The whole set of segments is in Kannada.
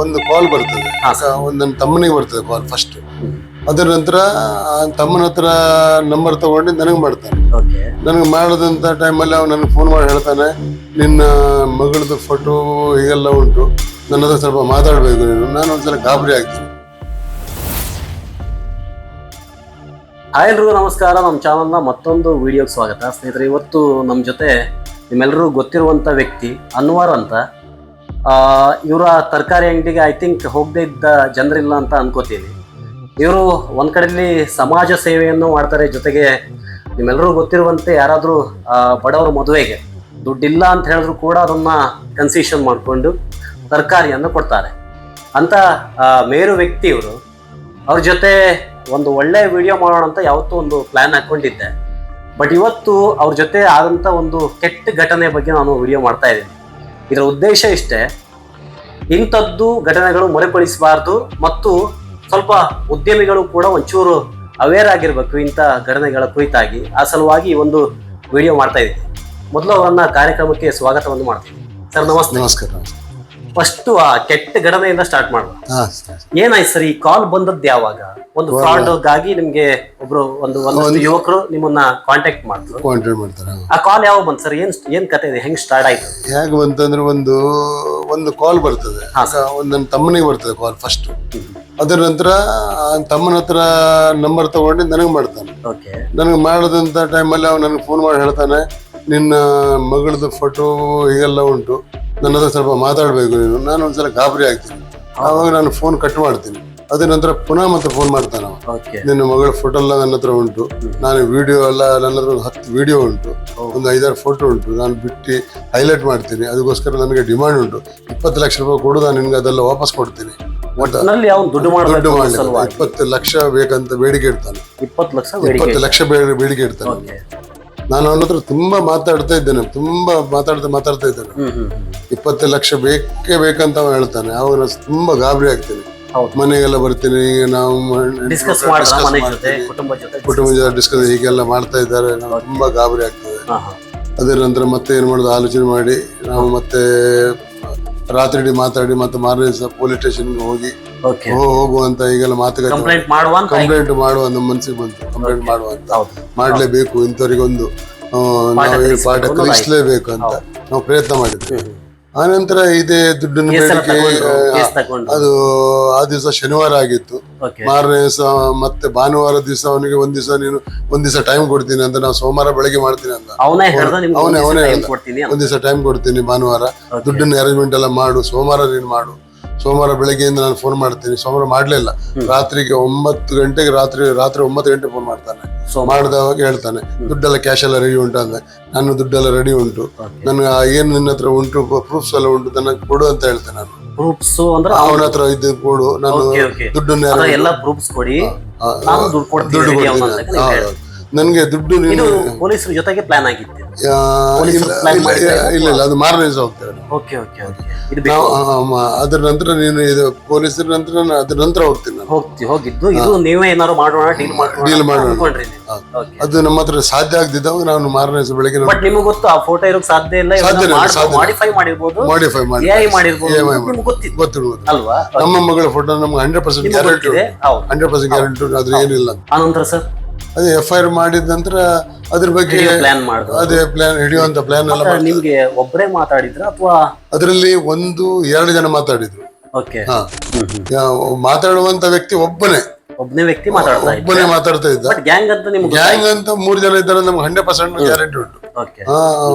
ಒಂದು ಕಾಲ್ ಬರ್ತದೆ. ಒಂದು ನನ್ನ ತಮ್ಮನಿಗೆ ಬರ್ತದೆ ಕಾಲ್ ಫಸ್ಟ್ ಅದರ ನಂತರ ತಮ್ಮನ ಹತ್ರ ನಂಬರ್ ತಗೊಂಡು ನನಗೆ ಮಾಡ್ತಾನೆ. ಓಕೆ ನನಗೆ ಟೈಮ್ ಟೈಮಲ್ಲಿ ಅವ್ನು ನನಗೆ ಫೋನ್ ಮಾಡಿ ಹೇಳ್ತಾನೆ ನಿನ್ನ ಮಗಳದ್ದು ಫೋಟೋ ಹೀಗೆಲ್ಲ ಉಂಟು. ನನ್ನ ಹತ್ರ ಸ್ವಲ್ಪ ಮಾತಾಡಬೇಕು ನೀನು. ನಾನು ಒಂದ್ಸಲ ಗಾಬರಿ ಆಗ್ತೀನಿ. ಹಾಯ್ ಎಲ್ರಿಗೂ ನಮಸ್ಕಾರ. ನಮ್ಮ ಚಾನಲ್ನ ಮತ್ತೊಂದು ವಿಡಿಯೋಗೆ ಸ್ವಾಗತ. ಸ್ನೇಹಿತರೆ ಇವತ್ತು ನಮ್ಮ ಜೊತೆ ನಿಮ್ಮೆಲ್ಲರೂ ಗೊತ್ತಿರುವಂಥ ವ್ಯಕ್ತಿ ಅನ್ವರ್ ಅಂತ. ಇವರ ತರಕಾರಿ ಅಂಗಡಿಗೆ ಐ ಥಿಂಕ್ ಹೋಗದೇ ಇದ್ದ ಜನರಿಲ್ಲ ಅಂತ ಅನ್ಕೋತೀನಿ. ಇವರು ಒಂದ್ ಕಡೆಯಲ್ಲಿ ಸಮಾಜ ಸೇವೆಯನ್ನು ಮಾಡ್ತಾರೆ ಜೊತೆಗೆ ನಿಮ್ಮೆಲ್ಲರೂ ಗೊತ್ತಿರುವಂತೆ ಯಾರಾದರೂ ಬಡವರ ಮದುವೆಗೆ ದುಡ್ಡಿಲ್ಲ ಅಂತ ಹೇಳಿದ್ರು ಕೂಡ ಅದನ್ನ ಕನ್ಸಿಷನ್ ಮಾಡಿಕೊಂಡು ತರಕಾರಿಯನ್ನು ಕೊಡ್ತಾರೆ. ಅಂತ ಮೇರು ವ್ಯಕ್ತಿ ಇವರು. ಅವ್ರ ಜೊತೆ ಒಂದು ಒಳ್ಳೆ ವಿಡಿಯೋ ಮಾಡೋಣ ಅಂತ ಯಾವತ್ತೂ ಒಂದು ಪ್ಲಾನ್ ಹಾಕೊಂಡಿದ್ದೆ. ಬಟ್ ಇವತ್ತು ಅವ್ರ ಜೊತೆ ಆದಂತ ಒಂದು ಕೆಟ್ಟ ಘಟನೆ ಬಗ್ಗೆ ನಾನು ವಿಡಿಯೋ ಮಾಡ್ತಾ ಇದ್ದೀನಿ. ಇದರ ಉದ್ದೇಶ ಇಷ್ಟೇ. ಇಂಥದ್ದು ಘಟನೆಗಳು ಮರುಕಳಿಸಬಾರ್ದು ಮತ್ತು ಸ್ವಲ್ಪ ಉದ್ಯಮಿಗಳು ಕೂಡ ಒಂಚೂರು ಅವೇರ್ ಆಗಿರಬೇಕು ಇಂಥ ಘಟನೆಗಳ ಕುರಿತಾಗಿ. ಆ ಸಲುವಾಗಿ ಒಂದು ವಿಡಿಯೋ ಮಾಡ್ತಾ ಇದ್ದೀನಿ. ಮೊದಲು ಅವರನ್ನ ಕಾರ್ಯಕ್ರಮಕ್ಕೆ ಸ್ವಾಗತವನ್ನು ಮಾಡ್ತೀನಿ. ಸರ್, ನಮಸ್ತೆ. ನಮಸ್ಕಾರ. ಫಸ್ಟ್ ಆ ಕೆಟ್ಟ ಘಟನೆಯಿಂದ ಸ್ಟಾರ್ಟ್ ಮಾಡುವ ಹಾಂ ಸರಿ ಏನಾಯ್ತು ಸರ್ ಈ ಕಾಲ್ ಬಂದದ್ದು ಯಾವಾಗ? ಒಂದು ಫ್ರಾಡ್ಗಾಗಿ ನಿಮ್ಗೆ ಒಬ್ರು ಒಂದು ಒಂದು ಯುವಕರು ನಿಮ್ಮನ್ನ ಕಾಂಟ್ಯಾಕ್ಟ್ ಮಾಡಿದ್ರು. ಕಾಂಟ್ಯಾಕ್ಟ್ ಮಾಡ್ತಾರೆ ಆ ಕಾಲ್ ಯಾವಾಗ ಬಂತು ಸರ್? ಏನ್ ಏನ್ ಕತೆ ಇದೆ? ಹೆಂಗ್ ಸ್ಟಾರ್ಟ್ ಆಯ್ತು? ಹೇಗೆ ಬಂತಂದ್ರೆ ಒಂದು ಒಂದು ಕಾಲ್ ಬರ್ತದೆ. ಒಂದು ನನ್ನ ತಮ್ಮನಿಗೆ ಬರ್ತದೆ ಕಾಲ್ ಫಸ್ಟ್ ಅದರ ನಂತರ ಆ ತಮ್ಮನ ಹತ್ರ ನಂಬರ್ ತಗೊಂಡು ನನಗೆ ಮಾಡ್ತಾನೆ. ಓಕೆ ನನಗೆ ಮಾಡದಂತ ಟೈಮಲ್ಲಿ ಅವ್ನು ನನಗೆ ಫೋನ್ ಮಾಡಿ ಹೇಳ್ತಾನೆ ನಿನ್ನ ಮಗಳದ್ದು ಫೋಟೋ ಹೀಗೆಲ್ಲ ಉಂಟು. ನನ್ನ ಹತ್ರ ಸ್ವಲ್ಪ ಮಾತಾಡಬೇಕು ನೀನು. ನಾನು ಒಂದ್ಸಲ ಗಾಬರಿ ಆಗ್ತೀನಿ. ಆವಾಗ ನಾನು ಫೋನ್ ಕಟ್ ಮಾಡ್ತೀನಿ. ಅದೇ ನಂತರ ಪುನಃ ಮತ್ತೆ ಫೋನ್ ಮಾಡ್ತಾನೆ ಅವ ಓಕೆ ನಿನ್ನ ಮಗಳ ಫೋಟೋ ಎಲ್ಲ ನನ್ನ ಹತ್ರ ಉಂಟು. ನಾನು ವಿಡಿಯೋ ಎಲ್ಲ ನನ್ನ ಹತ್ರ ಒಂದು ಹತ್ತು ವಿಡಿಯೋ ಉಂಟು. ಒಂದು ಐದಾರು ಫೋಟೋ ಉಂಟು. ನಾನು ಬಿಟ್ಟು ಹೈಲೈಟ್ ಮಾಡ್ತೀನಿ. ಅದಕ್ಕೋಸ್ಕರ ನನಗೆ ಡಿಮಾಂಡ್ ಉಂಟು. ಇಪ್ಪತ್ತು ಲಕ್ಷ ರೂಪಾಯಿ ಕೊಡು ನಾನು ನಿನ್ಗೆ ಅದೆಲ್ಲ ವಾಪಸ್ ಕೊಡ್ತೀನಿ. ಅವ್ನು ದುಡ್ಡು ದುಡ್ಡು ಮಾಡಬೇಕು ಮಾಡಲಿಲ್ಲ ಸಲುವಾಗಿ. ಇಪ್ಪತ್ತು ಲಕ್ಷ ಬೇಕಂತ ಬೇಡಿಕೆ ಇಡ್ತಾನೆ. ಇಪ್ಪತ್ತು ಲಕ್ಷ ಬೇಡಿಕೆ ಇಪ್ಪತ್ತು ಲಕ್ಷ ಬೇಡ- ಬೇಡಿಕೆ ಇಡ್ತಾನೆ. ಓಕೆ ನಾನು ಅವನ ಹತ್ರ ತುಂಬಾ ಮಾತಾಡ್ತಾ ಇದ್ದೇನೆ. ತುಂಬಾ ಮಾತಾಡ್ತಾ ಮಾತಾಡ್ತಾ ಇದ್ದೇನೆ. ಇಪ್ಪತ್ತು ಲಕ್ಷ ಬೇಕೇ ಬೇಕಂತ ಅವ ಹೇಳ್ತಾನೆ. ಅವಾಗ ನಾನು ತುಂಬಾ ಗಾಬರಿ ಆಗ್ತೇನೆ. ಮನೆಗೆಲ್ಲ ಬರ್ತೀನಿ. ಈಗ ನಾವು ಡಿಸ್ಕಸ್ ಮಾಡ್ತೀನಿ. ಕುಟುಂಬ ಜೊತೆ ಡಿಸ್ಕಸ್ ಹೀಗೆಲ್ಲ ಮಾಡ್ತಾ ಇದ್ದಾರೆ. ನಾವು ತುಂಬಾ ಗಾಬರಿ ಆಗ್ತದೆ ಅದೇ ನಂತರ ಮತ್ತೆ ಏನು ಮಾಡೋದು? ಆಲೋಚನೆ ಮಾಡಿ. ನಾವು ಮತ್ತೆ ರಾತ್ರಿ ಇಡೀ ಮಾತಾಡಿ ಮತ್ತೆ ಮಾರನೇ ದಿವಸ ಪೊಲೀಸ್ ಸ್ಟೇಷನ್ ಹೋಗಿ ಓಕೆ ಹೋ ಹೋಗು ಅಂತ ಈಗೆಲ್ಲ ಮಾತುಕತೆ ಕಂಪ್ಲೇಂಟ್ ಮಾಡುವ ಕಂಪ್ಲೇಂಟ್ ಮಾಡುವ ನಮ್ಮ ಮನಸ್ಸಿಗೆ ಬಂತು. ಕಂಪ್ಲೇಂಟ್ ಮಾಡುವ ಅಂತ ಮಾಡಲೇಬೇಕು ಇಂಥವ್ರಿಗೊಂದು ನಾವು ಈ ಪಾಠ ಕಲಿಸಲೇಬೇಕು ಅಂತ ನಾವು ಪ್ರಯತ್ನ ಮಾಡಿದ್ವಿ ಆನಂತರ ಇದೇ ದುಡ್ಡಿನ ಕೇಸ್ ಬೇಡಿಕೆ ಅದು ಆ ದಿವಸ ಶನಿವಾರ ಆಗಿತ್ತು. ಮಾರನೇ ದಿವಸ ಮತ್ತೆ ಭಾನುವಾರ ದಿವಸ ಅವನಿಗೆ ಒಂದ್ ದಿವಸ ನೀನು ಒಂದ್ ದಿವಸ ಟೈಮ್ ಕೊಡ್ತೀನಿ ಅಂತ ನಾವು ಸೋಮವಾರ ಬೆಳಗ್ಗೆ ಮಾಡ್ತೀನಿ ಅಂತ. ಅವನೇ ಅವನೇ ಒಂದ್ ದಿವ್ಸ ಟೈಮ್ ಕೊಡ್ತೀನಿ ಭಾನುವಾರ. ದುಡ್ಡನ್ನ ದುಡ್ಡಿನ ಅರೇಂಜ್ಮೆಂಟ್ ಎಲ್ಲ ಮಾಡು ಸೋಮವಾರ ನೀನು ಮಾಡು. ಸೋಮವಾರ ಬೆಳಗ್ಗೆಯಿಂದ ನಾನು ಫೋನ್ ಮಾಡ್ತೀನಿ. ಸೋಮವಾರ ಮಾಡ್ಲಿಲ್ಲ. ರಾತ್ರಿಗೆ ಒಂಬತ್ತು ಗಂಟೆಗೆ ರಾತ್ರಿ ರಾತ್ರಿ ಒಂಬತ್ತು ಗಂಟೆ ಫೋನ್ ಮಾಡ್ತಾನೆ. ಮಾಡಿದವಾಗ ಹೇಳ್ತಾನೆ. ದುಡ್ಡೆಲ್ಲ ಕ್ಯಾಶ್ ಎಲ್ಲ ರೆಡಿ ಉಂಟು ಅಂದ್ರೆ ನಾನು ದುಡ್ಡೆಲ್ಲ ರೆಡಿ ಉಂಟು. ನನ್ಗೆ ಏನು ನಿನ್ನ ಹತ್ರ ಉಂಟು ಪ್ರೂಫ್ಸ್ ಎಲ್ಲ ಉಂಟು ನನಗೆ ಕೊಡು ಅಂತ ಹೇಳ್ತೇನೆ ನಾನು. ಪ್ರೂಫ್ಸ್ ಅಂದ್ರೆ ಅವನ ಹತ್ರ ಇದ್ದು ಕೊಡು. ನಾನು ದುಡ್ಡನ್ನ ಎಲ್ಲ ಪ್ರೂಫ್ಸ್ ಕೊಡಿ. ದುಡ್ಡು ಕೊಡ್ತೀನಿ ನನಗೆ ದುಡ್ಡು ಪೊಲೀಸರ ಜೊತೆಗೆ ಪ್ಲಾನ್ ಆಗಿತ್ತು. ಇಲ್ಲ ಇಲ್ಲ ಅದು ಮಾರನೇ ದಿವಸ ಹೋಗ್ತೇವೆ ನಾವು. ಓಕೆ ಓಕೆ ಓಕೆ ನಾವು ಅದ್ರ ನಂತರ ನೀನು ಇದು ಪೊಲೀಸರ ನಂತರ ನಾನು ಅದ್ರ ನಂತರ ಹೋಗ್ತೀನಿ ನಾನು. ಹೋಗ್ತಿ ಹೋಗಿದ್ದು. ಇದು ನೀವೇ ಏನಾದ್ರು ಮಾಡೋಣ ಡೀಲ್ ಮಾಡೋಣ ಡೀಲ್ ಮಾಡೋಣ. ಅನ್ಕೊಂಡ್ರಿ ನೀವು. Okay. ಅದು ನಮ್ಮ ಹತ್ರ ಸಾಧ್ಯ ಆಗದಿದ್ದಾಗ ನಾನು ಮಾರನೇ ದಿವಸ ಬೆಳಗ್ಗೆ ಬಟ್ ನಿಮಗೆ ಗೊತ್ತು ಆ ಫೋಟೋ ಇರೋಕ್ ಸಾಧ್ಯ ಇಲ್ಲ ಸಾಧ್ಯ ಇಲ್ಲ, ಸಾಧ್ಯ ಇಲ್ಲ. ಮಾಡಿಫೈ ಮಾಡಿರ್ಬೋದು. ಮಾಡಿಫೈ ಮಾಡಿ ಎಐ ಮಾಡಿರ್ಬೋದು. AI ನಿಮ್ಗೆ ಗೊತ್ತಿತ್ತು ಗೊತ್ತಿರ್ಬೋದು. ಅಲ್ವಾ? ನಮ್ಮ ಮಗಳ ಫೋಟೋ ನಮ್ಗೆ ಹಂಡ್ರೆಡ್ ಪರ್ಸೆಂಟ್ ನಿಮ್ಗೆ ಗ್ಯಾರಂಟಿ ಗೊತ್ತಿದೆ. ಹೌದು. ಹಂಡ್ರೆಡ್ ಪರ್ಸೆಂಟ್ ಗ್ಯಾರಂಟಿ ಅದ್ರ ಏನಿಲ್ಲ ಆನಂತರ ಸರ್ ಅದೇ ಎಫ್ ಐ ಆರ್ ಮಾಡಿದ ನಂತರ ಅದ್ರ ಬಗ್ಗೆ ಪ್ಲಾನ್ ಮಾಡಿದ್ರು ಅದೇ ಪ್ಲಾನ್ ಹಿಡಿಯುವಂತ ಪ್ಲಾನ್ ಎಲ್ಲ ನಿಮ್ಗೆ ಒಬ್ಬರೇ ಮಾತಾಡಿದ್ರ ಅಥವಾ ಅದರಲ್ಲಿ ಒಂದು ಎರಡು ಜನ ಮಾತಾಡಿದ್ರು. ಓಕೆ. ಹಾ. ಯಾ- ಮಾತಾಡುವಂತ ವ್ಯಕ್ತಿ ಒಬ್ಬನೇ. ಒಬ್ಬನೇ ವ್ಯಕ್ತಿ ಮಾತಾಡ್ತಾ ಇದ್ರು ಒಬ್ಬನೇ ಮಾತಾಡ್ತಾ ಇದ್ದ. ಬಟ್ ಗ್ಯಾಂಗ್ ಅಂತ ನಿಮ್ಗೆ ಗ್ಯಾಂಗ್ ಅಂತ ಮೂರು ಜನ ಇದ್ದಾರೆ ನಮ್ಗೆ ಹಂಡ್ರೆಡ್ ಪರ್ಸೆಂಟ್ ಗ್ಯಾರಂಟಿ ಉಂಟು. ಓಕೆ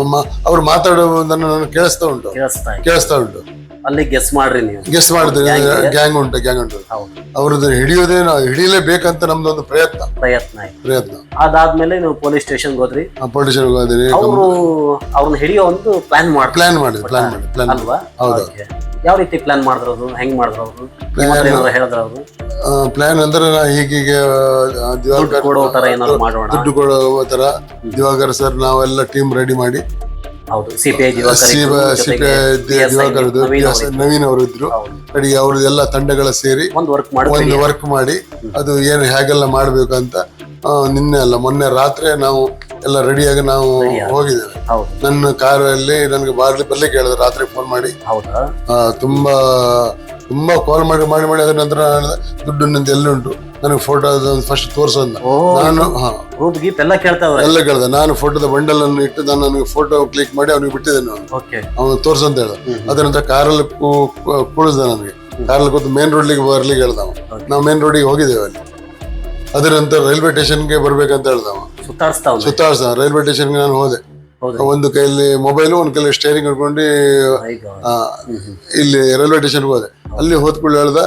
ಮ- ಅವ್ರು ಮಾತಾಡುವುದನ್ನು ನಾನು ಕೇಳಿಸ್ತಾ ಉಂಟು. ಕೇಳಿಸ್ತಾ ಕೇಳಿಸ್ತಾ ಉಂಟು. ಅಲ್ಲಿ ಗೆಸ್ ಮಾಡ್ರಿ ನೀವು. ಗೆಸ್ ಮಾಡಿದ್ರೆ ಗ್ಯಾಂಗ್ ಉಂಟು ಗ್ಯಾಂಗ್ ಉಂಟು. ಹೌದು. ಅವ್ರದ್ದು ಹಿಡಿಯೋದೇ ನಾವು ಹಿಡಿಯಲೇಬೇಕಂತ ಒಂದು ಪ್ರಯತ್ನ. ಪ್ರಯತ್ನ ಆಯ್ತು. ಪ್ರಯತ್ನ. ಅದಾದ್ಮೇಲೆ ನೀವು ಪೊಲೀಸ್ ಸ್ಟೇಷನ್ ಹೋದ್ರಿ. ಪೊಲೀಸ್ ಸ್ಟೇಷನ್ ಹೋದ್ರಿ ಅವರು ಅವ್ರನ್ನ ಹಿಡಿಯೋ ಒಂದು ಪ್ಲಾನ್ ಮಾಡಿ ಪ್ಲಾನ್ ಮಾಡಿ ಪ್ಲಾನ್ ಮಾಡಿ ಪ್ಲಾನ್ ಅಲ್ವಾ? ಹೌದು. ಯಾವ ರೀತಿ ಪ್ಲಾನ್ ಮಾಡಿದ್ರು ಅವರು ಹೆಂಗ್ ಮಾಡಿದ್ರು ಅವರು ಹೇಳಿದ್ರ ಅವರು ಪ್ಲಾನ್ ಅಂದ್ರೆ ನಾ ಹೀಗೀಗೆ ದಿವಾಕರ್ ಕೊಡೋ ತರ ಏನಾದ್ರು ಮಾಡೋಣ. ದುಡ್ಡು ಕೊಡೋ ತರ. ದಿವಾಕರ್ ಸರ್ ನಾವೆಲ್ಲ ಟೀಮ್ ರೆಡಿ ಮಾಡಿ ಹೌದು ಸಿಪಿಐ ನವೀನ್ ಅವರು ಇದ್ರು. ಅವ್ರದ್ದು ಎಲ್ಲ ತಂಡಗಳ ಸೇರಿ ಒಂದು ವರ್ಕ್ ಮಾಡಿ ಒಂದು ವರ್ಕ್ ಮಾಡಿ ಅದು ಏನು ಹೇಗೆಲ್ಲ ಮಾಡ್ಬೇಕು ಅಂತ ನಿನ್ನೆ ಅಲ್ಲ ಮೊನ್ನೆ ರಾತ್ರಿ ನಾವು ಎಲ್ಲ ರೆಡಿಯಾಗಿ ನಾವು ಹೋಗಿದ್ದೇವೆ. ನನ್ನ ಕಾರಲ್ಲಿ ನನಗೆ ಬಾರ್ಲಿ ಬರ್ಲಿಕ್ಕೆ ಕೇಳಿದ್ರು ರಾತ್ರಿ ಫೋನ್ ಮಾಡಿ. ತುಂಬಾ ತುಂಬಾ ಕಾಲ್ ಮಾಡಿ ಮಾಡಿ ಮಾಡಿ ಅದ್ರ ನಂತರ ದುಡ್ಡು ನಿಂದ ಎಲ್ಲಿ ಉಂಟು ನನಗೆ ಫೋಟೋ ಫಸ್ಟ್ ತೋರಿಸೋದ್ ಓ. ನಾನು ಹಾ. ಎಲ್ಲ ಎಲ್ಲ ಕೇಳ್ದೆ. ನಾನು ಫೋಟೋದ ಬಂಡಲ್ ಅನ್ನು ಇಟ್ಟು ನಾನು ನನಗೆ ಫೋಟೋ ಕ್ಲಿಕ್ ಮಾಡಿ ಅವನಿಗೆ ಬಿಟ್ಟಿದ್ದೇನೆ ನಾನು. ಓಕೆ ಅವನು ತೋರ್ಸಂತ ಹೇಳ್ದ. ಅದರಂತ ನಂತರ ಕಾರಲ್ಲಿ ಕುಳಿಸ್ದ ನನಗೆ. ಕಾರಲ್ಲಿ ಕೂತು ಮೇನ್ ರೋಡ್ಲಿಗೆ ಬರ್ಲಿಕ್ಕೆ ಹೇಳ್ದ ಅವ ನಾವು ಮೇನ್ ರೋಡಿಗೆ ಹೋಗಿದ್ದೇವೆ ಅಲ್ಲಿ. ಅದರಂತ ನಂತರ ರೈಲ್ವೆ ಸ್ಟೇಷನ್ಗೆ ಬರ್ಬೇಕಂತ ಹೇಳ್ದ ಅವ ಸುತ್ತಾಡಿಸ್ತಾ ಅವ್ನೆ. ಸುತ್ತಾಡ್ಸ ರೈಲ್ವೆ ಸ್ಟೇಷನ್ಗೆ ನಾನು ಹೌದು. ಒಂದು ಕೈಯಲ್ಲಿ ಮೊಬೈಲು ಒಂದು ಕೈಯಲ್ಲಿ ಸ್ಟೇರಿಂಗ್ ಹಿಡ್ಕೊಂಡು ಇಲ್ಲಿ ರೈಲ್ವೆ ಸ್ಟೇಷನ್ಗೆ ಹೋದೆ. ಅಲ್ಲಿ ಹೋದ್ಕೊಳ್ಳಿ ಹೇಳ್ದ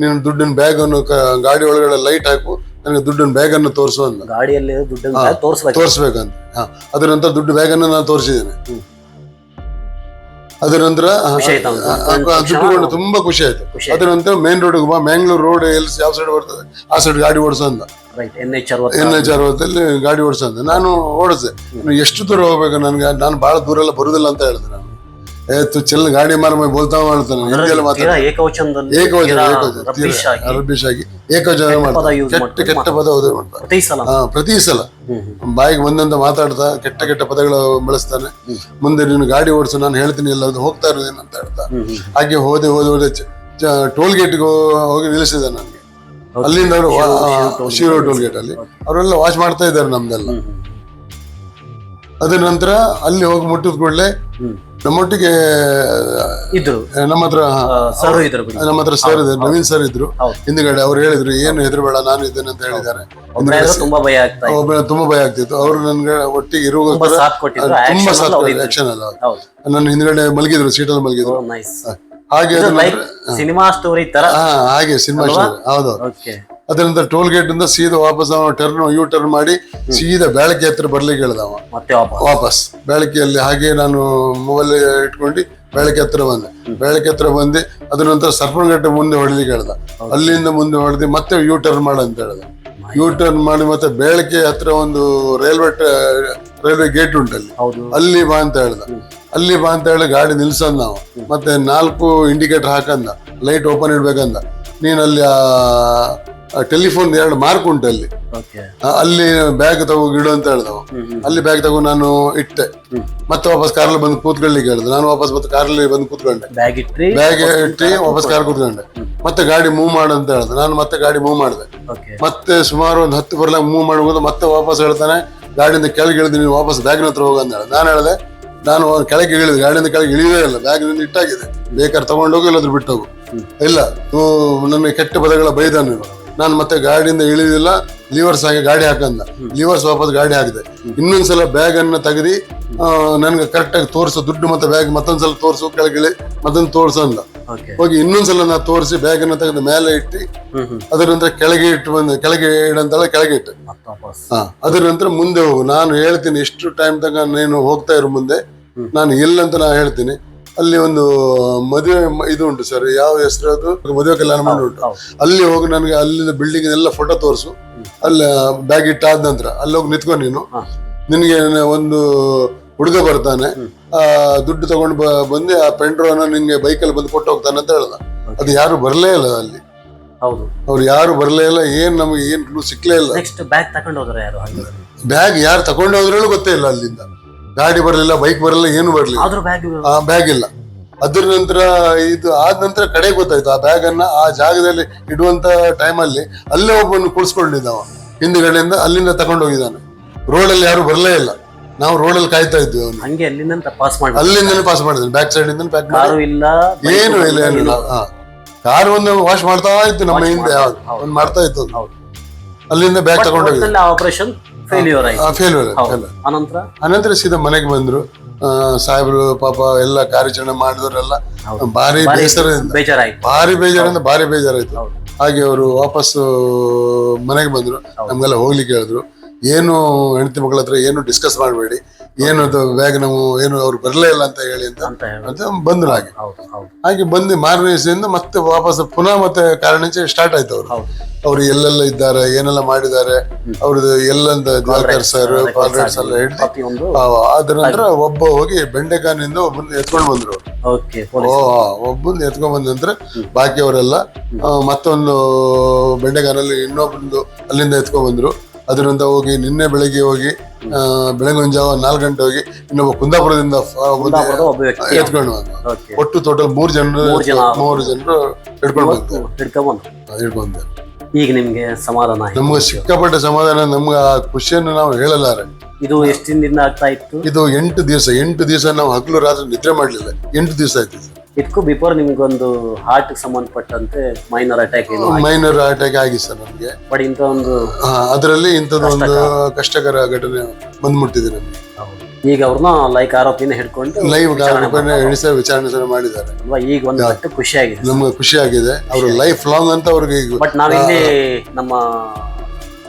ನೀನು ದುಡ್ಡಿನ ಬ್ಯಾಗ್ ಅನ್ನು ಗಾಡಿ ಒಳಗಡೆ ಲೈಟ್ ಹಾಕು ನನಗೆ ದುಡ್ಡಿನ ಬ್ಯಾಗ್ ಅನ್ನು ತೋರಿಸು ಅಂತ ಗಾಡಿಯಲ್ಲಿ ದುಡ್ಡನ್ನು ತೋರಿಸ್ಬೇಕು. ತೋರಿಸ್ಬೇಕಂತ. ಹಾ ಅದರ ನಂತರ ದುಡ್ಡು ಬ್ಯಾಗ್ ಅನ್ನು ನಾನು ತೋರಿಸಿದ್ದೇನೆ. ಅದರ ನಂತರ ದುಡ್ಡು ತುಂಬಾ ಖುಷಿ ಆಯ್ತು. ಅದರ ನಂತರ ಮೇನ್ ರೋಡ್ಗೆ ಬಾ ಮ್ಯಾಂಗ್ಳೂರ್ ರೋಡ್ ಎಲ್ಲಿ ಯಾವ ಸೈಡ್ ಬರ್ತದೆ ಆ ಸೈಡ್ ಗಾಡಿ ಓಡಿಸು ಅಂದ. ರೈಟ್ ಎನ್ ಎಚ್ ಅರವತ್ತು ಎನ್ ಎಚ್ ಅರವತ್ತಲ್ಲಿ ಗಾಡಿ ಓಡಿಸೋದು. ನಾನು ಓಡಿಸಿದೆ ಎಷ್ಟು ದೂರ ಹೋಗ್ಬೇಕು ನನಗೆ? ನಾನು ಬಹಳ ದೂರ ಎಲ್ಲ ಬರುದಿಲ್ಲ ಅಂತ ಹೇಳಿದೆ ನಾನು. ಏತು ಚೆಲ್ಲ ಗಾಡಿ ಮಾರ ಮೈ ಬೋಲ್ತಾ ಮಾಡ್ತಾನೆ ಹಿಂದಿಯಲ್ಲಿ ಮಾತಾಡ ಏಕವಚನದಲ್ಲಿ ಏಕವಚನ ಏಕವಚನ ಆಗಿ ಏಕವಚನ ಕೆಟ್ಟ ಕೆಟ್ಟ ಪದ ಉದಯ ಪ್ರತಿ ಸಲ. ಹಾ ಪ್ರತಿ ಸಲ. ಬಾಯಿಗೆ ಬಂದಂತ ಮಾತಾಡ್ತಾ ಕೆಟ್ಟ ಕೆಟ್ಟ ಪದಗಳು ಬಳಸ್ತಾನೆ. ಮುಂದೆ ನೀನು ಗಾಡಿ ಓಡಿಸು ನಾನು ಹೇಳ್ತೀನಿ ಎಲ್ಲ ಹೋಗ್ತಾ ಇರೋದೇನು ಅಂತ ಹೇಳ್ತಾ. ಹಾಗೆ ಹೋದೆ ಹೋದೆ ಹೋದೆ ಟೋಲ್ ಗೇಟ್ಗೆ ಹೋಗಿ ನಿಲ್ಲಿಸಿದೆ ನನಗೆ. ಅಲ್ಲಿಂದ ಅವರು ಶಿರೋ- ಟೋಲ್ ಗೇಟ್ ಅಲ್ಲಿ. ಅವರೆಲ್ಲ ವಾಚ್ ಮಾಡ್ತಾ ಇದ್ದಾರೆ ನಮ್ದೆಲ್ಲ. ಅದ ಅದ್ರ ನಂತರ ಅಲ್ಲಿ ಹೋಗಿ ಮುಟ್ಟಿದ ಕೂಡಲೇ ನಮ್ಮೊಟ್ಟಿಗೆ ಇದ್ರು. ನಮ್ಮ ಹತ್ರ ಸರ್ ಇದ್ರು ನಮ್ಮ ಹತ್ರ ಸರ್ ಇದೆ ನವೀನ್ ಸರ್ ಇದ್ರು. ಹೌದು. ಹಿಂದ್ಗಡೆ ಅವ್ರು ಹೇಳಿದ್ರು ಏನು ಹೆದರಬೇಡ ನಾನು ಇದ್ದೇನೆ ಅಂತ ಹೇಳಿದ್ದಾರೆ. ತುಂಬಾ ಭಯ ಆಗ್ತಾ ತುಂಬಾ ಭಯ ಆಗ್ತಿತ್ತು. ಅವರು ನನ್ಗೆ ಒಟ್ಟಿಗೆ ಇರುವ ತುಂಬಾ ಸಾಥ್. ಆಕ್ಷನ್ ಅಲ್ಲ ನನ್ನ ಹಿಂದ್ಗಡೆ ಮಲಗಿದ್ರು ಸೀಟಲ್ಲಿ ಮಲಗಿದ್ರು. ಹಾಗೆ ಸಿನಿಮಾ ಸ್ಟೋರಿ ತರ? ಹಾಗೆ ಸಿನಿಮಾ ಹೌದು ಅದರಿಂದ ಅದ್ರ ಟೋಲ್ ಗೇಟ್ ಇಂದ ಸೀದಾ ವಾಪಸ್ ಅವ ಟರ್ನ್ ಯು ಟರ್ನ್ ಮಾಡಿ ಸೀದಾ ಬೆಳಗ್ಗೆ ಹತ್ರ ಬರ್ಲಿಕ್ಕೆ ಹೇಳ್ದ ಅವ ಮತ್ತೆ ವಾಪಸ್? ಬೆಳಕೆಯಲ್ಲಿ ಹಾಗೆ ನಾನು ಮೊಬೈಲ್ ಇಟ್ಕೊಂಡು ಬೆಳಗ್ಗೆ ಹತ್ರ ಬಂದೆ. ಬೆಳಗ್ಗೆ ಹತ್ರ ಬಂದು ಅದ್ರ ನಂತರ ಸರ್ಪಣಗಟ್ಟೆ ಮುಂದೆ ಹೊಡಿಲಿಕ್ಕೆ ಹೇಳ್ದ. ಅಲ್ಲಿಂದ ಮುಂದೆ ಹೊಡೆದು ಮತ್ತೆ ಯು ಟರ್ನ್ ಮಾಡ ಅಂತ ಹೇಳ್ದ. ಯು ಟರ್ನ್ ಮಾಡಿ ಮತ್ತೆ ಬೆಳಗ್ಗೆ ಹತ್ರ ಒಂದು ರೈಲ್ವೆ ರೈಲ್ವೆ ಗೇಟ್ ಉಂಟಲ್ಲಿ. ಹೌದು. ಅಲ್ಲಿ ಬಾ ಅಂತ ಹೇಳ್ದ. ಅಲ್ಲಿ ಬಾ ಅಂತ ಹೇಳಿ ಗಾಡಿ ನಿಲ್ಸಂದ ನಾವು. ಮತ್ತೆ ನಾಲ್ಕು ಇಂಡಿಕೇಟರ್ ಹಾಕಂದ. ಲೈಟ್ ಓಪನ್ ಇಡ್ಬೇಕಂದ. ನೀನ್ ಅಲ್ಲಿ ಟೆಲಿಫೋನ್ ಎರಡು ಮಾರ್ಕ್ ಉಂಟು ಅಲ್ಲಿ. ಅಲ್ಲಿ ಬ್ಯಾಗ್ ತಗೋ ಇಡು ಅಂತ ಹೇಳ್ದವ. ಅಲ್ಲಿ ಬ್ಯಾಗ್ ತಗೋ ನಾನು ಇಟ್ಟೆ. ಮತ್ತೆ ವಾಪಸ್ ಕಾರಲ್ಲಿ ಬಂದು ಕೂತ್ಕೊಳ್ಳಿಕ್ಕೆ ಹೇಳಿದೆ. ನಾನು ವಾಪಸ್ ಮತ್ತೆ ಕಾರಲ್ಲಿ ಬಂದು ಕೂತ್ಕೊಂಡೆ. ಬ್ಯಾಗ್ ಇಟ್ಟು ವಾಪಸ್ ಕಾರ್ ಕೂತ್ಕೊಂಡೆ. ಮತ್ತೆ ಗಾಡಿ ಮೂವ್ ಮಾಡು ಅಂತ ಹೇಳ್ದೆ. ನಾನು ಮತ್ತೆ ಗಾಡಿ ಮೂವ್ ಮಾಡಿದೆ. ಮತ್ತೆ ಸುಮಾರು ಒಂದು ಹತ್ತು ಬರ್ಲಾಗ ಮೂವ್ ಮಾಡ್ಬೋದು ಮತ್ತೆ ವಾಪಸ್ ಹೇಳ್ತಾನೆ. ಗಾಡಿಯಿಂದ ಕೆಳಗೆ ಇಳಿದು ನೀವು ವಾಪಸ್ ಬ್ಯಾಗ್ನ ಹತ್ರ ಹೋಗ ಅಂತ ಹೇಳಿದೆ. ನಾನು ಹೇಳಿದೆ ನಾನು ಕೆಳಗೆ ಇಳಿದೆ, ಗಾಡಿಯಿಂದ ಕೆಳಗೆ ಇಳಿಯೇ ಇಲ್ಲ. ಬ್ಯಾಗ್ನಿಂದ ಇಟ್ಟಾಗಿದೆ. ಬೇಕಾದ್ರೆ ತಗೊಂಡೋಗು ಇಲ್ಲಾದ್ರೂ ಬಿಟ್ಟು ಹೋಗು. ಇಲ್ಲ ನನಗೆ ಕೆಟ್ಟ ಪದಗಳ ಬೈದ ನೀವು ನಾನು ಮತ್ತೆ ಗಾಡಿಯಿಂದ ಇಳಿದಿಲ್ಲ ಲೀವರ್ಸ್ ಹಾಗೆ ಗಾಡಿ ಹಾಕಂದ. ಲೀವರ್ಸ್ ವಾಪಸ್ ಗಾಡಿ ಹಾಕಿದೆ. ಇನ್ನೊಂದ್ಸಲ ಬ್ಯಾಗ್ ಅನ್ನ ತೆಗೆದಿ ನನ್ಗೆ ಕರೆಕ್ಟಾಗಿ ತೋರಿಸು, ದುಡ್ಡು ಮತ್ತೆ ಬ್ಯಾಗ್ ಮತ್ತೊಂದ್ಸಲ ತೋರಿಸು, ಕೆಳಗಿಳಿ, ಮತ್ತೊಂದು ತೋರಿಸು ಅಂದ. ಹೋಗಿ ಇನ್ನೊಂದ್ಸಲ ನಾ ತೋರಿಸಿ ಬ್ಯಾಗ್ ಅನ್ನ ತೆಗೆದು ಮೇಲೆ ಇಟ್ಟು ಅದರ ನಂತರ ಕೆಳಗೆ ಇಟ್ಟು ಬಂದ್. ಕೆಳಗೆ ಇಡಂತ ಕೆಳಗೆ ಇಟ್ಟು. ಅದರ ನಂತರ ಮುಂದೆ ಹೋಗು. ನಾನು ಹೇಳ್ತೀನಿ ಎಷ್ಟು ಟೈಮ್ ತನಕ ನೀನು ಹೋಗ್ತಾ ಇರೋ ಮುಂದೆ. ನಾನು ಎಲ್ಲಂತ ನಾ ಹೇಳ್ತೀನಿ. ಅಲ್ಲಿ ಒಂದು ಮದುವೆ ಇದು ಉಂಟು ಸರ್ ಯಾವ ಹೆಸರು ಅದು? ಮದುವೆ ಕಲ್ಯಾಣ ಮಾಡಿ ಉಂಟು. ಅಲ್ಲಿ ಹೋಗಿ ನನಗೆ ಅಲ್ಲಿಂದ ಬಿಲ್ಡಿಂಗ್ ಎಲ್ಲ ಫೋಟೋ ತೋರಿಸು. ಅಲ್ಲಿ ಬ್ಯಾಗ್ ಇಟ್ಟಾದ ನಂತರ ಅಲ್ಲಿ ಹೋಗಿ ನಿಂತ್ಕೊಂಡು ನೀನು. ನಿನಗೆ ಒಂದು ಹುಡುಗ ಬರ್ತಾನೆ. ಆ ದುಡ್ಡು ತಗೊಂಡು ಬಂದು ಆ ಪೆಂಡ್ರೋನ ನಿಂಗೆ ಬೈಕಲ್ಲಿ ಬಂದು ಕೊಟ್ಟು ಹೋಗ್ತಾನೆ ಅಂತ ಹೇಳ್ದ. ಅದು ಯಾರು ಬರಲೇ ಇಲ್ಲ ಅಲ್ಲಿ. ಹೌದು. ಅವ್ರು ಯಾರು ಬರಲೇ ಇಲ್ಲ ಏನ್ ನಮಗೆ ಏನ್ ಕ್ಲೂ ಸಿಕ್ಲೇ ಇಲ್ಲ. ನೆಕ್ಸ್ಟ್ ಬ್ಯಾಗ್ ತಗೊಂಡು ಹೋದ್ರೆ ಯಾರು ಬ್ಯಾಗ್ ಯಾರು ತಗೊಂಡು ಹೋದ್ರೂ ಗೊತ್ತೇ ಇಲ್ಲ ಅಲ್ಲಿಂದ. ಗಾಡಿ ಬರಲಿಲ್ಲ ಬೈಕ್ ಬರಲಿಲ್ಲ ಏನು ಬರಲಿಲ್ಲ. ಆದ್ರೂ ಬ್ಯಾಗ್ ಆ ಬ್ಯಾಗ್ ಇಲ್ಲ. ಅದ್ರ ನಂತರ ಇದು ಆದ ನಂತರ ಕಡೆ ಗೊತ್ತಾಯ್ತು. ಆ ಬ್ಯಾಗ್ ಅನ್ನ ಆ ಜಾಗದಲ್ಲಿ ಇಡುವಂತ ಟೈಮಲ್ಲಿ ಅಲ್ಲೇ ಒಬ್ಬನು ಕುಳಿಸ್ಕೊಂಡಿದ್ದಾವ ಹಿಂದ್ಗಡೆಯಿಂದ ಅಲ್ಲಿಂದ ತಗೊಂಡು ಹೋಗಿದ್ದಾನೆ. ರೋಡಲ್ಲಿ ಯಾರು ಬರಲೇ ಇಲ್ಲ. ನಾವು ಅಲ್ಲಿ ಕಾಯ್ತಾ ಇದ್ವಿ ಅವನು. ಹಂಗೆ ಅಲ್ಲಿಂದ ಪಾಸ್ ಮಾಡಿ ಅಲ್ಲಿಂದನೇ ಪಾಸ್ ಮಾಡಿದ್ವಿ ಬ್ಯಾಕ್ ಸೈಡ್ ಇಂದ ಪ್ಯಾಕ್ ಮಾಡಿ. ಕಾರು ಇಲ್ಲ ಏನು ಇಲ್ಲ ಏನಿಲ್ಲ ಹಾ. ಕಾರ್ ಒಂದು ವಾಶ್ ಮಾಡ್ತಾ ಇತ್ತು ನಮ್ಮ ಹಿಂದೆ. ಒಂದು ಮಾಡ್ತಾ ಇತ್ತು. ಹೌದು. ಅಲ್ಲಿಂದ ಬ್ಯಾಗ್ ತಗೊಂಡು ಆಪರೇಷನ್ ಫೇಲ್ಯೂರ್ ಆಯ್ತು. ಫೇಲ್ಯೂರ್ ಹೌದು. ಅನಂತರ? ಅನಂತರ ಸೀದಾ ಮನೆಗೆ ಬಂದ್ರು. ಆ, ಸಾಹೇಬ್ರು ಪಾಪ ಎಲ್ಲ ಕಾರ್ಯಾಚರಣೆ ಮಾಡಿದವರೆಲ್ಲ ಹೌದು. ಭಾರಿ ಬೇಜಾರ ಬೇಸರದಿಂದ ಬೇಜಾರಾಯ್ತು. ಭಾರಿ ಬೇಜಾರಿಂದ ಭಾರಿ ಬೇಜಾರಾಯ್ತು. ಹೌದು. ಹಾಗೆ ಅವರು ವಾಪಸ್ ಮನೆಗೆ ಬಂದ್ರು. ನಮ್ಗೆಲ್ಲ ಹೋಗ್ಲಿಕ್ಕೆ ಹೇಳಿದ್ರು. ಏನು ಹೆಂಡತಿ ಮಕ್ಕಳ ಹತ್ರ ಏನು ಡಿಸ್ಕಸ್ ಮಾಡಬೇಡಿ. ಏನು ಅದು ಬ್ಯಾಗ್ ನಾವು ಏನು ಅವ್ರು ಬರಲೇ ಇಲ್ಲ ಅಂತ ಹೇಳಿ ಅಂತ ಅಂತ ಬಂದ್ರು ಹಾಗೆ. ಹಾಗೆ ಬಂದು ಮಾರನೇ ದಿವಸದಿಂದ ಮತ್ತೆ ವಾಪಸ್ ಪುನಃ ಮತ್ತೆ ಕಾರಣ ಸ್ಟಾರ್ಟ್ ಆಯ್ತು ಅವರು. ಅವ್ರು ಎಲ್ಲೆಲ್ಲ ಇದ್ದಾರೆ ಏನೆಲ್ಲ ಮಾಡಿದ್ದಾರೆ ಅವ್ರದ್ದು ಎಲ್ಲಂತ ದಿವಾಕರ್ ಸರ್ ಕಾಲ್ರೇಟ್ಸ್ ಎಲ್ಲ ಹೇಳಿ ಅದ ಅದ್ರ ನಂತರ ಒಬ್ಬ ಹೋಗಿ ಬೆಂಡೆಕಾನಿಂದ ಒಬ್ಬನ ಎತ್ಕೊಂಡು ಬಂದ್ರು ಒಬ್ಬನ ಎತ್ಕೊಂಡ್ ಬಂದ ನಂತರ ಬಾಕಿ ಅವರೆಲ್ಲ ಮತ್ತೊಂದು ಬೆಂಡೆಕಾನಲ್ಲಿ ಇನ್ನೊಬ್ಬಂದು ಅಲ್ಲಿಂದ ಎತ್ಕೊಂಡ್ ಬಂದ್ರು. ಅದರಿಂದ ಹೋಗಿ ನಿನ್ನೆ ಬೆಳಿಗ್ಗೆ ಹೋಗಿ ಒಂದು ಜಾವ ನಾಲ್ಕು ಗಂಟೆ ಹೋಗಿ ಇನ್ನೊಬ್ಬ ಕುಂದಾಪುರದಿಂದ ಎತ್ಕೊಂಡು ಒಟ್ಟು ಟೋಟಲ್ ಮೂರು ಜನರು ಮೂರು ಜನ. ಮೂರು ಜನರು ಹಿಡ್ಕೊಂಡು ಬಂದ ಹಿಡ್ಕೊಂಡ್ ಈಗ ನಿಮ್ಗೆ ಸಮಾಧಾನ ನಮ್ಗೆ ಸಿಕ್ಕಾಪಟ್ಟೆ ಸಮಾಧಾನ ನಮ್ಗೆ ಆ ಖುಷಿಯನ್ನು ನಾವು ಹೇಳಲಾರೆ ಇದು ಎಷ್ಟು ದಿನದಿಂದ ಆಗ್ತಾ ಇತ್ತು? ಇದು ಎಂಟು ದಿವಸ ಎಂಟು ದಿವಸ ನಾವು ಹಗಲು ರಾತ್ರಿ ನಿದ್ರೆ ಮಾಡಲಿಲ್ಲ. ಎಂಟು ದಿವಸ ಆಯ್ತು ಇದಕ್ಕೂ ಬಿಫೋರ್ ನಿಮ್ಗೊಂದು ಹಾರ್ಟ್ ಸಂಬಂಧಪಟ್ಟಂತೆ ಮೈನರ್ ಅಟ್ಯಾಕ್ ಮೈನರ್ ಅಟ್ಯಾಕ್ ಆಗಿ ಸರ್ ನಮಗೆ. ಬಟ್ ಇಂಥ ಒಂದು ಅದರಲ್ಲಿ ಇಂಥದ್ದೊಂದು ಕಷ್ಟಕರ. ಘಟನೆ ಬಂದ್ಬಿಟ್ಟಿದೆ ನಮಗೆ. ಈಗ ಅವ್ರನ್ನ ಲೈಕ್ ಆರೋಪಿನ ಹಿಡ್ಕೊಂಡು ಲೈವ್ ಎಣಿಸ ವಿಚಾರಣೆ ಮಾಡಿದ್ದಾರೆ. ಅಲ್ವಾ? ಈಗ ಒಂದು ಮಟ್ಟ ಖುಷಿ ಆಗಿದೆ ನಮ್ಗೆ ಖುಷಿ ಆಗಿದೆ ಅವ್ರ ಲೈಫ್ ಲಾಂಗ್ ಅಂತ ಅವ್ರಿಗೆ ಈಗ ಬಟ್ ನಾವಿಲ್ಲಿ ನಮ್ಮ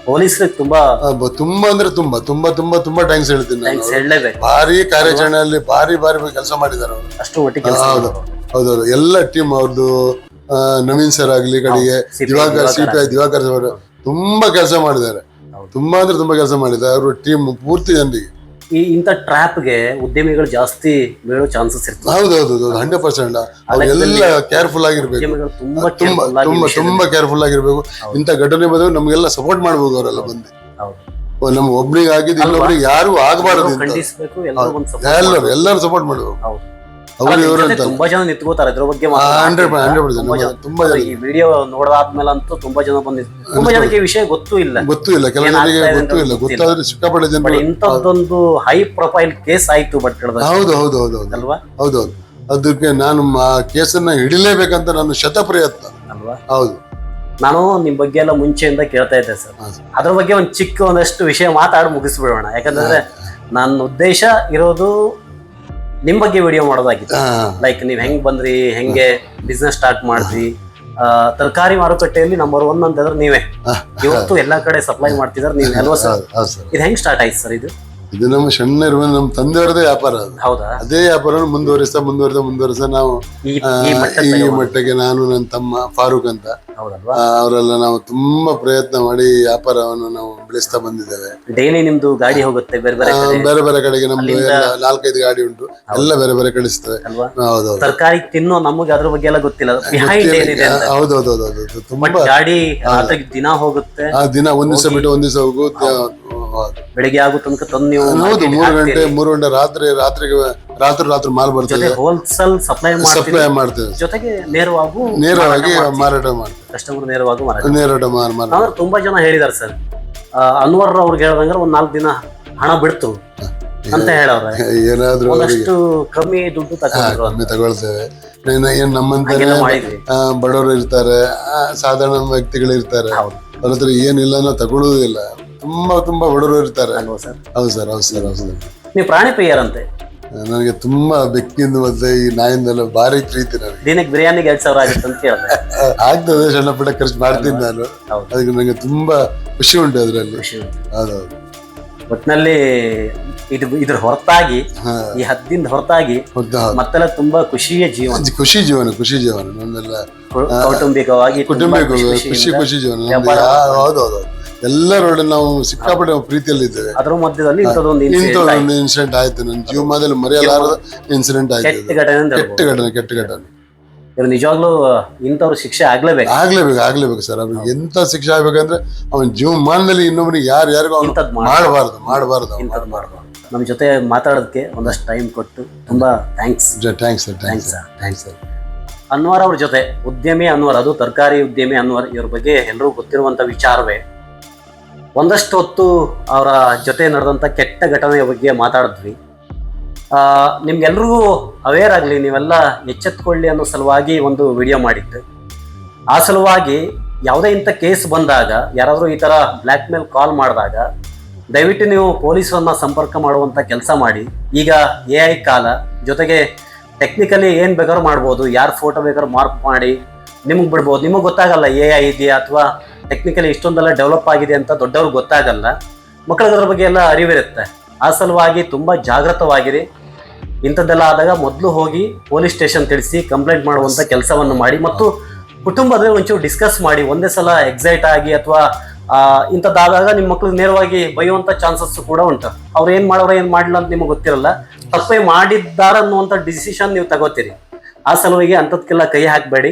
ಪೊಲೀಸರಿಗೆ ತುಂಬಾ ತುಂಬಾ ಅಂದ್ರೆ ತುಂಬಾ ತುಂಬಾ ತುಂಬಾ ತುಂಬಾ ಟ್ಯಾಂಕ್ಸ್ ಹೇಳ್ತೀನಿ ಭಾರಿ ಕಾರ್ಯಾಚರಣೆಯಲ್ಲಿ ಭಾರಿ ಭಾರಿ ಕೆಲಸ ಮಾಡಿದ್ದಾರೆ ಅವರು. ಅಷ್ಟು ಒಟ್ಟಿಗೆ ಕೆಲಸ ಹೌದು. ಹೌದೌದು. ಎಲ್ಲ ಟೀಮ್ ಅವ್ರದ್ದು ನವೀನ್ ಸರ್ ಆಗ್ಲಿ ಕಡೆಗೆ Diwakar C P I Diwakar ಅವರು ತುಂಬಾ ಕೆಲಸ ಮಾಡಿದ್ದಾರೆ. ತುಂಬಾ ಅಂದ್ರೆ ತುಂಬಾ ಕೆಲಸ ಮಾಡಿದ್ದಾರೆ. ಅವರು ಟೀಮ್ ಪೂರ್ತಿ ಜನರಿಗೆ. ಈ ಇಂಥ ಟ್ರ್ಯಾಪ್ಗೆ ಉದ್ಯಮಿಗಳು ಜಾಸ್ತಿ ಬೀಳೋ ಚಾನ್ಸಸ್ ಇರ್ತದೆ. ಹೌದು. ಹಂಡ್ರೆಡ್ ಪರ್ಸೆಂಟ್ ಅವರೆಲ್ಲ ಕೇರ್ಫುಲ್ ಆಗಿರ್ಬೇಕು. ತುಂಬಾ ತುಂಬಾ ತುಂಬಾ ತುಂಬಾ ಕೇರ್ಫುಲ್ ಆಗಿರ್ಬೇಕು. ಇಂಥ ಘಟನೆ ಬಂದ್ರೆ ನಮ್ಗೆಲ್ಲ ಸಪೋರ್ಟ್ ಮಾಡ್ಬೇಕು ಅವರೆಲ್ಲ ಬಂದು. ನಮ್ಗೆ ಒಬ್ನಿಗೆ ಆಗಿದ್ದು ಇನ್ನೊಬ್ರಿಗೆ ಯಾರು ಆಗಬಾರದು ಎಲ್ಲರೂ ಎಲ್ಲರೂ ಸಪೋರ್ಟ್ ಮಾಡ್ಬೇಕು. ಅವ್ರು ಇವರು ಅಂತ ತುಂಬಾ ಜನ ನಿಂತ್ಕೋತಾರೆ ಇದ್ರ ಬಗ್ಗೆ ಹಂಡ್ರೆಡ್ ಪರ್ಸೆಂಟ್ ತುಂಬಾ ಜನ ಈ ವಿಡಿಯೋ ನೋಡಾದ್ಮೇಲಂತೂ ತುಂಬಾ ಜನ ಬಂದಿದ್ರು. ತುಂಬಾ ಜನಕ್ಕೆ ವಿಷಯ ಗೊತ್ತೂ ಇಲ್ಲ. ಗೊತ್ತೂ ಇಲ್ಲ ಕೆಲ ಏನ್ ಜನರಿಗೆ ಗೊತ್ತೂ ಇಲ್ಲ. ಗೊತ್ತಾದ್ರೆ ಸಿಕ್ಕಾಪಟ್ಟೆ ಜನ ಇಂಥದ್ದೊಂದು ಹೈ ಪ್ರೊಫೈಲ್ ಕೇಸ್ ಆಯ್ತು ಬಟ್ ಹೌದು ಹೌದು ಹೌದು ಹೌದು. ಅಲ್ವಾ? ಹೌದು ಅದಕ್ಕೆ ನಾನು ಆ ಕೇಸನ್ನ ಹಿಡಿಲೇಬೇಕಂತ ನಾನು ಶತ ಪ್ರಯತ್ನ ಅಲ್ವಾ? ಹೌದು. ನಾನು ನಿಮ್ ಬಗ್ಗೆ ಎಲ್ಲ ಮುಂಚೆಯಿಂದ ಕೇಳ್ತಾ ಇದ್ದೆ ಸರ್. ಅದ್ರ ಬಗ್ಗೆ ಒಂದ್ ಚಿಕ್ಕ ಒಂದಷ್ಟು ವಿಷಯ ಮಾತಾಡಿ ಮುಗಿಸ್ಬಿಡೋಣ. ಯಾಕಂದ್ರೆ ನನ್ನ ಉದ್ದೇಶ ಇರೋದು ನಿಮ್ ಬಗ್ಗೆ ವಿಡಿಯೋ ಮಾಡೋದಾಗಿತ್ತು. ಲೈಕ್ ನೀವ್ ಹೆಂಗ್ ಬಂದ್ರಿ ಹೆಂಗೆ ಬಿಸ್ನೆಸ್ ಸ್ಟಾರ್ಟ್ ಮಾಡ್ರಿ ಆ, ತರಕಾರಿ ಮಾರುಕಟ್ಟೆಯಲ್ಲಿ ನಂಬರ್ ಒನ್ ಅಂತಂದ್ರೆ ನೀವೇ. ಇವತ್ತು ಎಲ್ಲಾ ಕಡೆ ಸಪ್ಲೈ ಮಾಡ್ತಿದಾರೆ ನೀವು ಅಲ್ವಾ ಸರ್. ಇದು ಹೆಂಗ್ ಸ್ಟಾರ್ಟ್ ಆಯ್ತು ಸರ್ ಇದು? ಇದು ನಮ್ಮ ಸಣ್ಣ ಇರುವ ನಮ್ಮ ತಂದೆಯವರದೇ ವ್ಯಾಪಾರ ಅದು. ಹೌದಾ? ಅದೇ ವ್ಯಾಪಾರ ಮುಂದುವರಿಸ್ತಾ ಮುಂದುವರಿಸ್ತಾ ಮುಂದುವರಿಸ್ತಾ ನಾವು ಈ ಆ, ಈ ಮಟ್ಟ ಈ ಮಟ್ಟಕ್ಕೆ ನಾನು ನನ್ನ ತಮ್ಮ ಫಾರೂಕ್ ಅಂತ. ಹೌದಲ್ವಾ? ಆ, ಅವರೆಲ್ಲ ನಾವು ತುಂಬಾ ಪ್ರಯತ್ನ ಮಾಡಿ ವ್ಯಾಪಾರವನ್ನು ನಾವು ಬೆಳೆಸ್ತಾ ಬಂದಿದ್ದೇವೆ. ಡೈಲಿ ನಿಮ್ದು ಗಾಡಿ ಹೋಗುತ್ತೆ ಬೇರೆ ಬೇರೆ ಆ, ಕಡೆ? ಬೇರೆ ಬೇರೆ ಕಡೆಗೆ ನಮ್ದು ಎಲ್ಲ ನಾಲ್ಕೈದು ಗಾಡಿ ಉಂಟು ಎಲ್ಲ ಬೇರೆ ಬೇರೆ ಕಳಿಸ್ತೇವೆ ಅಲ್ವಾ? ಹೌದೌದು. ತರಕಾರಿ ತಿನ್ನೋ ನಮಗೆ ಅದ್ರ ಬಗ್ಗೆ ಎಲ್ಲ ಗೊತ್ತಿಲ್ಲ ಬಿಹೈಂಡ್ ಏನಿದೆ ಅಂತ. ಹೌದೌದೌದೌದು. ಬಟ್ ತುಂಬಾ ಗಾಡಿ ದಿನ ಹೋಗುತ್ತೆ ಆ ದಿನ ಒಂದ್ ದಿವಸ ಬಿಟ್ಟು ಒಂದ್ ದಿವಸ ಹೋಗು ಬೆಳಿಗ್ಗೆ ಆಗೋ ತನಕ ತಂದು ನೀವು ಹೌದು ಮೂರು ಗಂಟೆ ಮೂರು ಗಂಟೆ ರಾತ್ರಿ ರಾತ್ರಿಗೆ ರಾತ್ರಿ ರಾತ್ರಿ ಮಾಲ್ ಬರ್ತದೆ. ಹೋಲ್ಸೇಲ್ ಸಪ್ಲೈ ಸಪ್ಲೈ ಮಾಡ್ತೇವೆ. ಜೊತೆಗೆ ನೇರವಾಗೂ ನೇರವಾಗಿ ಮಾರಾಟ ಮಾಡ್ತೇವೆ. ಕಸ್ಟಮರ್ ನೇರವಾಗಿ ಮಾರಾಟ ನೇರಾಟ ಮಾರ್ ಮಾರ ಅಂದ್ರೆ ತುಂಬಾ ಜನ ಹೇಳಿದಾರೆ ಸರ್ ಅನ್ವರ್ ಅವ್ರಿಗೆ ಹೇಳ್ದಂಗ್ರೆ ಒಂದ್ ನಾಲ್ಕು ದಿನ ಹಣ ಬಿಡ್ತು ಅಂತ ಹೇಳವ್ರೆ. ಏನಾದ್ರೂ ಒಂದಷ್ಟು ಕಮ್ಮಿ ದುಡ್ಡು ತಗೊಂಡ್ರು ಕಮ್ಮಿ ತಗೊಳ್ತೇವೆ. ಏನ್ ಆ, ಬಡವರು ಇರ್ತಾರೆ ಸಾಧಾರಣ ವ್ಯಕ್ತಿಗಳು ಇರ್ತಾರೆ. ಅವ್ರ ಹತ್ರ ಏನಿಲ್ಲ ತಗೊಳ್ಳೋದಿಲ್ಲ ತುಂಬಾ ತುಂಬಾ ಬಡವರು ಇರ್ತಾರೆ. ಅಲ್ವಾ ಸರ್? ಹೌದು ಸರ್ ಹೌದು ಸರ್ ಹೌದು ಸರ್. ನೀವು ಪ್ರಾಣಿ ಪ್ರಿಯರಂತೆ. ನನಗೆ ತುಂಬಾ ಬೆಕ್ಕಿಂದ ಮತ್ತೆ ಈ ನಾಯಿಂದೆಲ್ಲ ಭಾರಿ ಪ್ರೀತಿ ನನಗೆ. ದಿನಕ್ಕೆ ಬಿರಿಯಾನಿಗೆ ಎರಡ್ ಸಾವಿರ ಆಗುತ್ತೆ ಅಂತ ಹೇಳಿದೆ ಆಗ್ತದೆ ಸಣ್ಣ ಪುಟ್ಟ ಖರ್ಚು ಮಾಡ್ತೀನಿ ನಾನು. ಹೌದು. ಅದಕ್ಕೆ ನನಗೆ ತುಂಬಾ ಖುಷಿ ಉಂಟು ಅದರಲ್ಲಿ. ಖುಷಿ ಉಂಟು. ಹೌದೌದು ಒಟ್ನಲ್ಲಿ ಇದು ಇದ್ರ ಹೊರತಾಗಿ ಹಾ. ಈ ಹದ್ದಿಂದ ಹೊರತಾಗಿ ಹೌದು ಹೌದು. ಮತ್ತೆಲ್ಲ ತುಂಬಾ ಖುಷಿಯ ಜೀವನ. ಅದು ಖುಷಿ ಜೀವನ ಖುಷಿ ಜೀವನ ನಮ್ಮೆಲ್ಲ. ಕೌ- ಕೌಟುಂಬಿಕವಾಗಿ ತುಂಬಾ ಕುಟುಂಬಿಕ ಖುಷಿ ಖುಷಿ ಖುಷಿಯಿಂದ ಖುಷಿ ಜೀವನ ನಮ್ದು. ವ್ಯಾಪಾರ ಯಾ- ಹೌದು ಹೌದು. ಎಲ್ಲರೊಡನೆ ನಾವು ಸಿಕ್ಕಾಪಟ್ಟೆ ಪ್ರೀತಿಯಲ್ಲಿ ಇದ್ದೇವೆ ಅದರ ಮಧ್ಯದಲ್ಲಿ ಇಂಥದ್ದೊಂದು ಇಂಥ ಇನ್ಸಿಡೆಂಟ್ ಆಯ್ತು. ಒಂದು ಇನ್ಸಿಡೆಂಟ್ ಆಯ್ತು. ನನ್ನ ಜೀವಮಾನದಲ್ಲಿ ಮರೆಯಲಾರದ ಇನ್ಸಿಡೆಂಟ್ ಆಯ್ತು ಕೆಟ್ಟ. ಘಟನೆ ಅಂತ ಕೆಟ್ಟ ಹೇಳ್ಬೋದು. ಘಟನೆ ಕೆಟ್ಟ ಘಟನೆ. ಇವ್ರು ನಿಜವಾಗ್ಲೂ ಇಂಥವ್ರು ಶಿಕ್ಷೆ ಆಗ್ಲೇಬೇಕು. ಆಗ್ಲೇಬೇಕು ಆಗ್ಲೇಬೇಕು ಸರ್. ಅವ್ನಿಗೆ ಎಂತ ಶಿಕ್ಷೆ ಆಗ್ಬೇಕಂದ್ರೆ ಅವನ ಜೀವಮಾನದಲ್ಲಿ ಇನ್ನೊಬ್ಬನಿಗೆ ಯಾರು ಯಾರಿಗೂ ಅವನು ಇಂಥದ್ದು ಮಾಡಿ ಮಾಡಬಾರ್ದು ಮಾಡಬಾರ್ದು ಇಂಥದ್ದು ಮಾಡಬಾರ್ದು. ನಮ್ಮ ಜೊತೆ ಮಾತಾಡೋದಕ್ಕೆ ಒಂದಷ್ಟು ಟೈಮ್ ಕೊಟ್ಟು ತುಂಬಾ thanks thanks sir thanks thanks thanks sir. Anwar ಅವ್ರ ಜೊತೆ ಉದ್ಯಮಿ ಅನ್ವರ್ ಅದು ತರಕಾರಿ ಉದ್ಯಮಿ ಅನ್ವರ್ ಇವ್ರ ಬಗ್ಗೆ ಎಲ್ಲರೂ ಗೊತ್ತಿರುವಂತ ವಿಚಾರವೇ ಒಂದಷ್ಟು ಹೊತ್ತು ಅವರ ಜೊತೆ ನಡೆದಂಥ ಕೆಟ್ಟ ಘಟನೆಯ ಬಗ್ಗೆ ಮಾತಾಡಿದ್ವಿ. ನಿಮ್ಗೆಲ್ರಿಗೂ ಅವೇರ್ ಆಗಲಿ, ನೀವೆಲ್ಲ ಎಚ್ಚೆತ್ಕೊಳ್ಳಿ ಅನ್ನೋ ಸಲುವಾಗಿ ಒಂದು ವಿಡಿಯೋ ಮಾಡಿದ್ದು. ಆ ಸಲುವಾಗಿ ಯಾವುದೇ ಇಂಥ ಕೇಸ್ ಬಂದಾಗ, ಯಾರಾದರೂ ಈ ಥರ ಬ್ಲ್ಯಾಕ್ ಮೇಲ್ ಕಾಲ್ ಮಾಡಿದಾಗ, ದಯವಿಟ್ಟು ನೀವು ಪೊಲೀಸರನ್ನು ಸಂಪರ್ಕ ಮಾಡುವಂಥ ಕೆಲಸ ಮಾಡಿ. ಈಗ ಎ ಐ ಕಾಲ ಜೊತೆಗೆ ಟೆಕ್ನಿಕಲಿ ಏನು ಬೇಕಾದ್ರೂ ಮಾಡ್ಬೋದು, ಯಾರು ಫೋಟೋ ಬೇಕಾದ್ರೂ ಮಾರ್ಕ್ ಮಾಡಿ ನಿಮಗೆ ಬಿಡ್ಬೋದು. ನಿಮಗೆ ಗೊತ್ತಾಗಲ್ಲ ಎ ಐ ಇದೆಯಾ ಅಥವಾ ಟೆಕ್ನಿಕಲಿ ಇಷ್ಟೊಂದೆಲ್ಲ ಡೆವಲಪ್ ಆಗಿದೆ ಅಂತ ದೊಡ್ಡವ್ರಿಗೆ ಗೊತ್ತಾಗಲ್ಲ. ಮಕ್ಕಳಿಗೆ ಅದ್ರ ಬಗ್ಗೆ ಎಲ್ಲ ಅರಿವಿರುತ್ತೆ. ಆ ಸಲುವಾಗಿ ತುಂಬ ಜಾಗೃತವಾಗಿರಿ ಇಂಥದ್ದೆಲ್ಲ ಆದಾಗ ಮೊದಲು ಹೋಗಿ ಪೊಲೀಸ್ ಸ್ಟೇಷನ್ ತಿಳಿಸಿ ಕಂಪ್ಲೇಂಟ್ ಮಾಡುವಂಥ ಕೆಲಸವನ್ನು ಮಾಡಿ ಮತ್ತು ಕುಟುಂಬದಲ್ಲಿ ಒಂಚೂರು ಡಿಸ್ಕಸ್ ಮಾಡಿ. ಒಂದೇ ಸಲ ಎಕ್ಸೈಟ್ ಆಗಿ ಅಥವಾ ಇಂಥದ್ದಾದಾಗ ನಿಮ್ಮ ಮಕ್ಳಿಗೆ ನೇರವಾಗಿ ಬೈಯುವಂಥ ಚಾನ್ಸಸ್ ಕೂಡ ಉಂಟು. ಅವ್ರು ಏನು ಮಾಡೋರು ಏನು ಮಾಡಲ್ಲ ಅಂತ ನಿಮಗೆ ಗೊತ್ತಿರಲ್ಲ. ತಪ್ಪೇ ಮಾಡಿದ್ದಾರೆ ಅನ್ನುವಂಥ ಡಿಸಿಷನ್ ನೀವು ತಗೋತೀರಿ. ಆ ಸಲುವಾಗಿ ಅಂಥದ್ಕೆಲ್ಲ ಕೈ ಹಾಕಬೇಡಿ.